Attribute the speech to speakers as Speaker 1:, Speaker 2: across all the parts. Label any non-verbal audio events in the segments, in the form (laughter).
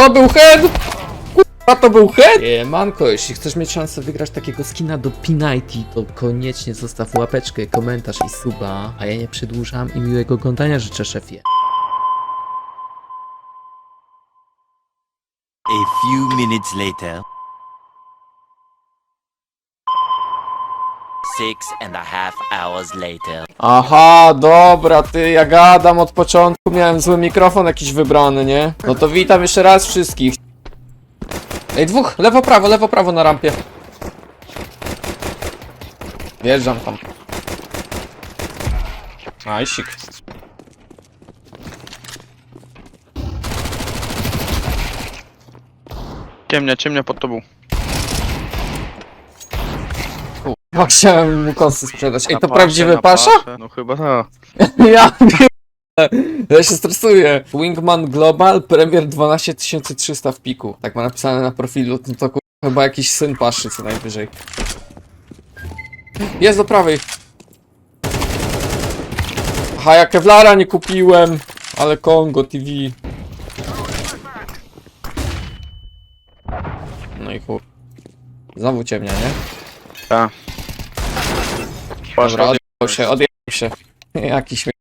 Speaker 1: To był head! Kurwa, to był head! Manko, jeśli chcesz mieć szansę wygrać takiego skina do P90, to koniecznie zostaw łapeczkę, komentarz i suba. A ja nie przedłużam i miłego oglądania życzę szefie.
Speaker 2: A few minutes later. Six and a half hours later.
Speaker 1: Aha, dobra, ty, ja gadam od początku, miałem zły mikrofon jakiś wybrany, nie? No to witam jeszcze raz wszystkich. Ej, dwóch, lewo, prawo, lewo, prawo na rampie. Wjeżdżam tam. Ajsik.
Speaker 3: Ciemnia, ciemnia pod tobą.
Speaker 1: Chciałem mu kosy sprzedać. Ej,
Speaker 3: Na
Speaker 1: to
Speaker 3: paszę,
Speaker 1: prawdziwy
Speaker 3: na
Speaker 1: pasza?
Speaker 3: No chyba tak. (laughs)
Speaker 1: Ja ja się stresuję. Wingman Global, premier 12300 w piku. Tak ma napisane na profilu, no to kur- chyba jakiś syn paszy co najwyżej. Jest do prawej. Aha, ja Kevlara nie kupiłem, ale Kongo TV. No i chuj. Znowu ciemnia, nie?
Speaker 3: Tak. Patrz,
Speaker 1: Dobra, odjechał się, odjechał się. (laughs) Jaki śmieć.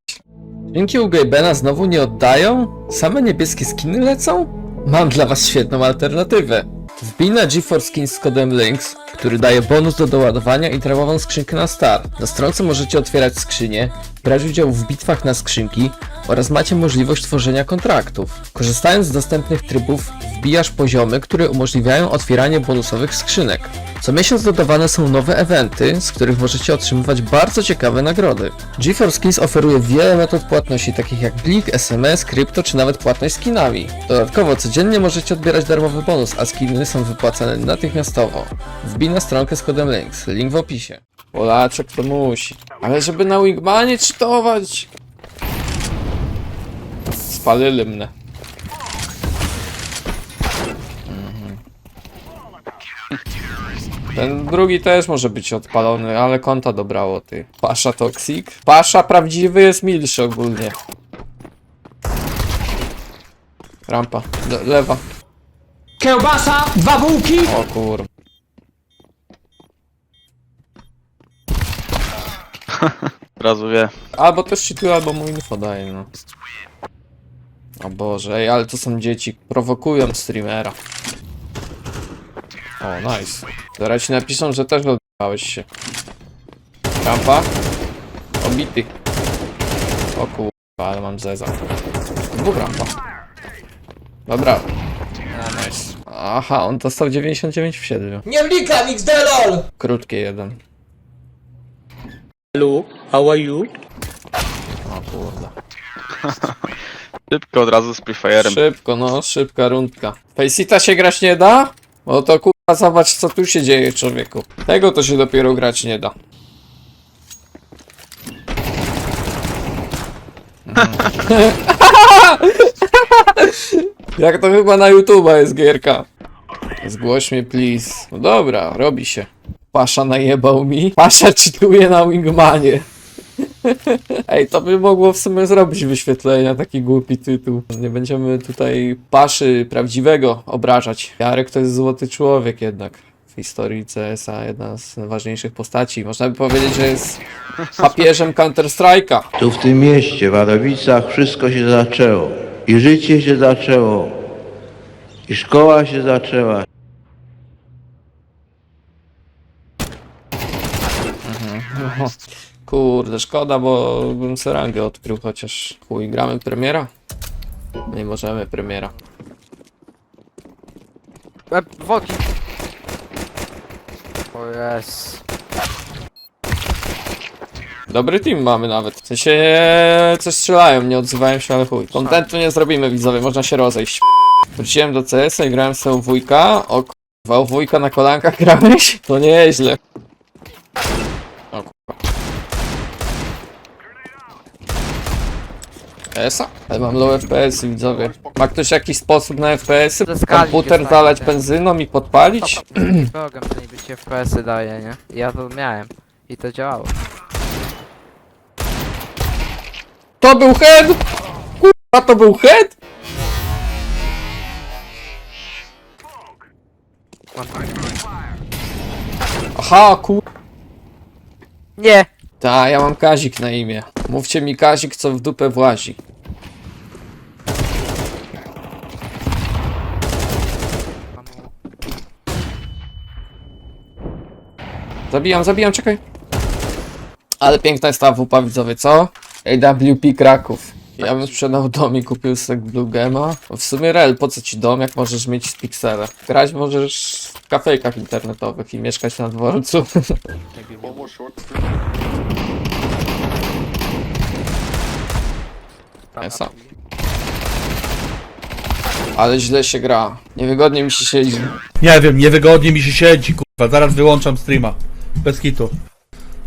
Speaker 1: Dźwięki u Gabena znowu nie oddają? Same niebieskie skiny lecą? Mam dla was świetną alternatywę. Wbij na GeForce Skins z kodem LINKS, który daje bonus do doładowania i darmową skrzynkę na start. Na stronce możecie otwierać skrzynie, brać udział w bitwach na skrzynki oraz macie możliwość tworzenia kontraktów. Korzystając z dostępnych trybów, wbijasz poziomy, które umożliwiają otwieranie bonusowych skrzynek. Co miesiąc dodawane są nowe eventy, z których możecie otrzymywać bardzo ciekawe nagrody. GeForce Skins oferuje wiele metod płatności, takich jak Blik, SMS, krypto czy nawet płatność skinami. Dodatkowo codziennie możecie odbierać darmowy bonus, a skiny są wypłacane natychmiastowo. Wbij na stronkę z kodem LINKS, link w opisie. Polaczek to musi. Ale żeby na Wingmanie czytować... Spalili mnie. Ten drugi też może być odpalony, ale konta dobrało ty. Pasza toxic? Pasza prawdziwy jest milszy ogólnie. Rampa. Le lewa.
Speaker 4: Kiełbasa, dwa bułki.
Speaker 1: O kur... (laughs)
Speaker 3: Od razu wie.
Speaker 1: Albo też cheatuje, albo mu info daje, no. O Boże, ej, ale to są dzieci. Prowokują streamera. O, nice. Zaraz ci napiszą, że też odbałeś się. Rampa. Obity. O kurwa, ale mam zeza. Dwóch rampa. Dobra. O, nice. Aha, on dostał 99 w 7.
Speaker 4: Nie wnikam, XD-LOL.
Speaker 1: Krótkie jeden.
Speaker 4: Hello, how are you?
Speaker 1: O kurde. (laughs)
Speaker 3: Szybko od razu z prefire'em.
Speaker 1: Szybko, no, szybka rundka. Faceita się grać nie da? No to kurwa, zobacz co tu się dzieje, człowieku. Tego to się dopiero grać nie da. (laughs) Jak to chyba na YouTube'a jest gierka. Zgłoś mnie, please. No dobra, robi się. Pasza najebał mi. Pasza czytuje na Wingmanie. (laughs) Ej, to by mogło w sumie zrobić wyświetlenia, taki głupi tytuł. Nie będziemy tutaj paszy prawdziwego obrażać. Jarek to jest złoty człowiek jednak. W historii CS-a jedna z najważniejszych postaci. Można by powiedzieć, że jest papieżem Counter-Strike'a.
Speaker 5: Tu w tym mieście, w Wadowicach, wszystko się zaczęło. I życie się zaczęło. I szkoła się zaczęła.
Speaker 1: Kurde, szkoda, bo bym sobie rangę odkrył, chociaż chuj, gramy premiera? Nie możemy premiera.
Speaker 6: E, Woki. O jest.
Speaker 1: Dobry team mamy nawet. W sensie coś strzelają, nie odzywają się, ale chuj. Kontentu nie zrobimy widzowie, można się rozejść. Wróciłem do CS-a i grałem sobie u wujka. O kurwa, u wujka na kolankach grałeś? To nieźle. FPS-a? Ale mam low FPS-y, widzowie. Ma ktoś jakiś sposób na FPS-y? Komputer zalać benzyną i podpalić?
Speaker 6: Bogiem to niby ci FPS-y daje, nie? Ja to miałem. I to działało.
Speaker 1: To był head! Kurwa, to był head! Aha, kur...
Speaker 6: Nie!
Speaker 1: Ta, ja mam Kazik na imię. Mówcie mi Kazik, co w dupę włazi. Zabijam, zabijam, czekaj. Ale piękna jest ta wupa widzowie, co? AWP Kraków. Ja bym sprzedał dom i kupił sobie Blue Gema. No W sumie rel, po co ci dom, jak możesz mieć z piksele? Grać możesz w kafejkach internetowych i mieszkać na dworcu. Esa. Ale źle się gra. Niewygodnie mi się siedzi.
Speaker 7: Nie wiem, niewygodnie mi się siedzi, kurwa. Zaraz wyłączam streama. Bez kitu.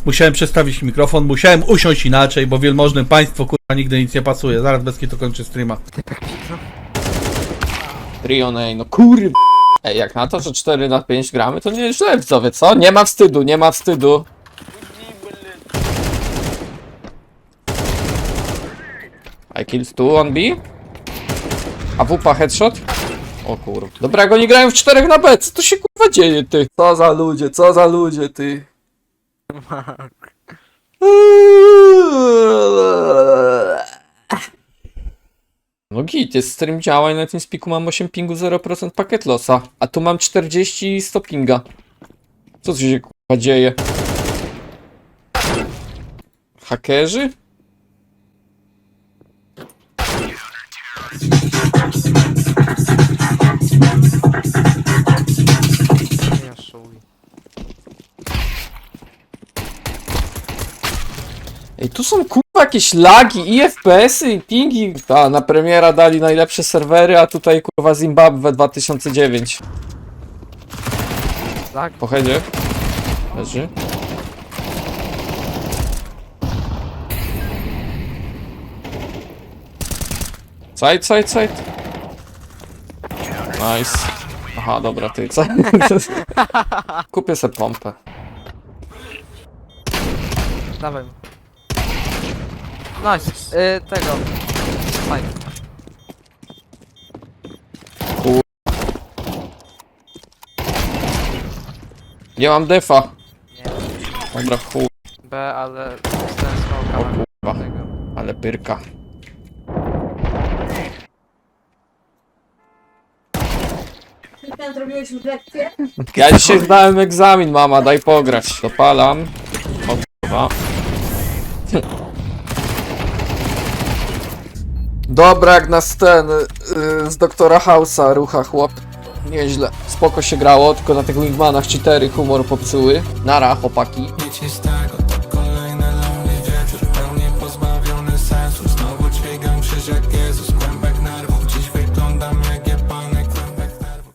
Speaker 7: Musiałem przestawić mikrofon, musiałem usiąść inaczej, bo wielmożnym państwu, kurwa, nigdy nic nie pasuje. Zaraz bez kitu kończę streama.
Speaker 1: Trionej, no kurwa. Ej, jak na to, że 4 na 5 gramy, to nie jest źle, widzowie, co? Nie ma wstydu, nie ma wstydu. I killed two on B. A wupa headshot? O kurwa. Dobra, jak oni grają w 4 na B, co to się kurwa dzieje, ty? Co za ludzie, co za ludzie, ty? No git, jest stream działa i na tym spiku mam 8 pingu 0% pakiet losa, a tu mam 40 100 pinga. Co tu się kurwa dzieje? Hakerzy? Tu są kurwa jakieś lagi i FPS-y i pingi. Ta, na premiera dali najlepsze serwery, a tutaj kurwa Zimbabwe 2009.
Speaker 6: Tak?
Speaker 1: Po headzie. Leży. Side, side, side. Nice. Aha, dobra, ty co? (laughs) Kupię sobie pompę.
Speaker 6: Dawaj. Nice. Y, tego. Fajnie.
Speaker 1: Nie mam defa.
Speaker 6: Nie.
Speaker 1: Dobra, chuj,
Speaker 6: B, ale dostałem
Speaker 1: O kurwa.
Speaker 6: tego.
Speaker 1: ale pyrka.
Speaker 8: Tam zrobiłeś już lekcję?
Speaker 1: Ja dzisiaj zdałem egzamin, mama, daj pograć. Dopalam. O kurwa. Dobra, jak na ten y, z doktora House'a rucha chłop. Nieźle. Spoko się grało, tylko na tych wingmanach cheatery humor popsuły. Nara, chłopaki.